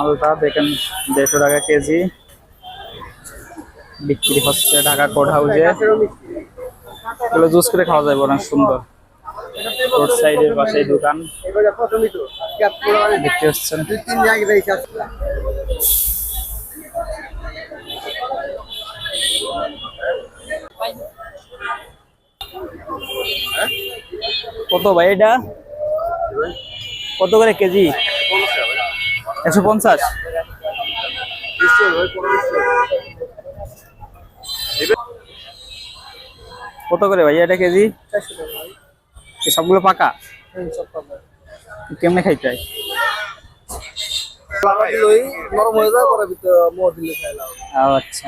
মালটা দেখেন, দেড়শো টাকা কেজি। বিক্রি হচ্ছে ঢাকা কোর্ট হাউসে। এগুলো জুস করে খাওয়া যায় অনেক সুন্দর। রোড সাইডের পাশে দোকান। দেখতে হচ্ছেন কত ভাই এটা? কত করে কেজি? একশো পঞ্চাশ। কত করে ভাই? এটা কেজি? সবগুলো পাকা? কেমনে খাইতে হয়? নরম হয়ে যায় পরে মোয়া দিলে আচ্ছা।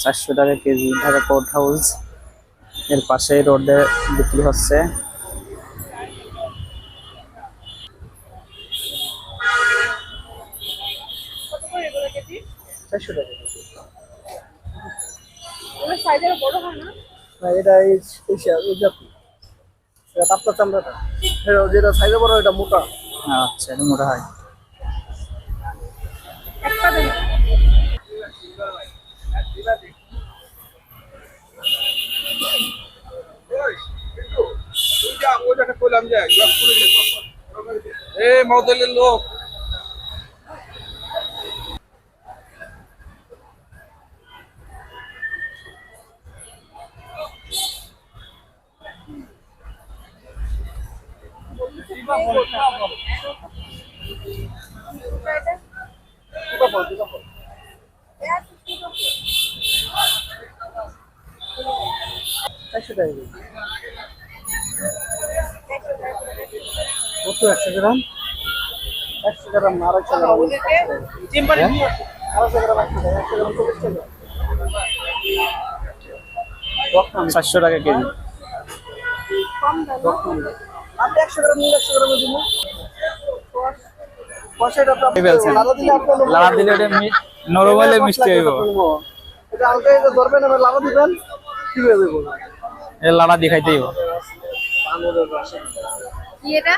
চারশো টাকা কেজি ঢাকা কোর্ট হাউস। এর পাশে রোডে বিক্রি হচ্ছে। চারশো টাকা হ্যাঁ, না? এটা এই এই শেয়ার, এই এটা পাতলা চামড়াটা। এটা যেটা সাইজে বড় এটা মোটা। আচ্ছা এটা মোটা হয়। এ মডেলের লোক। চারশো টাকা একশো গ্রাম একশো গ্রাম আড়াইশো গ্রাম হ্যাঁ? আড়াইশো গ্রাম একশো গ্রাম একশো গ্রাম টাকা চারশো টাকা কেজি আপনি একশো গ্রাম নিলে একশো গ্রামে দিব। লালা দিলে আপনি নেব। লাড়া দিলে ওটা মি- নরম হলে মিষ্টি হইব। এটা হালকা এটা ধরবেন এবার লাভা দিবেন কি হয়ে যাব এটা হইব। কি এটা?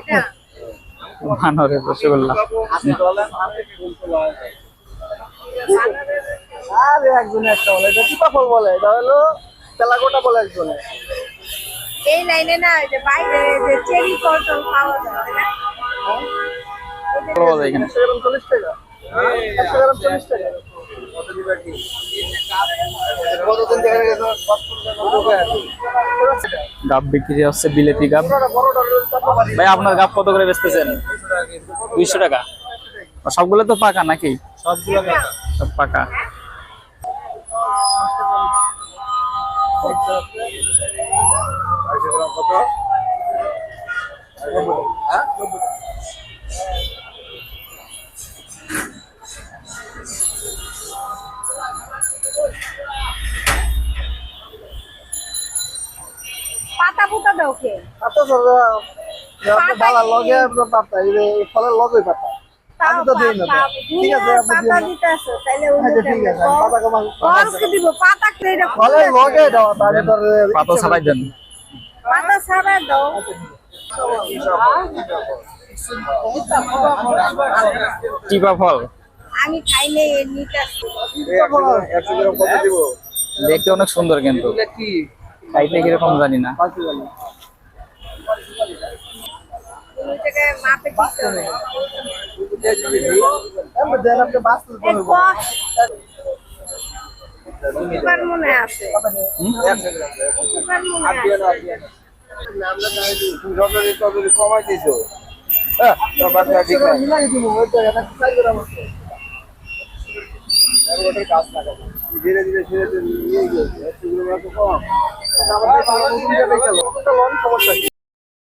এটা? মানরের রসগোল্লা। আরে একজনে একটা বলে এটা টিপা ফল বলে এটা হলো তেলাগোটা বলে একজনে। এই লাইনে না যে বাইরে যে চেরি পাওয়া যায় না? গাব বিক্রি হচ্ছে বিলেতি গাব। ভাই আপনার গাব কত করে বেচতেছেন? দুইশো টাকা। সবগুলো তো পাকা নাকি? সবগুলো সব পাকা। কত হ্যাঁ পাতা দাও কে বালা লগে আপনার পাতা এই ফলের লগে পাতা। আমি তো দিই না ঠিক আছে পাতা। দিতে ওই আচ্ছা ঠিক আছে পাতা কমা খরচকে দিব পাতা কে এটা ফলের লগে দাও তাহলে তোর পাতা ছাড়াই দেন। পাতা দাও টিপা ফল আমি খাই নাই দেখতে অনেক সুন্দর কিন্তু। খাইতে কীরকম জানি না। উপকার মনে আছে। কমাই দিছো ধীরে ধীরে ধীরে ধীরে কম সমস্যা কি?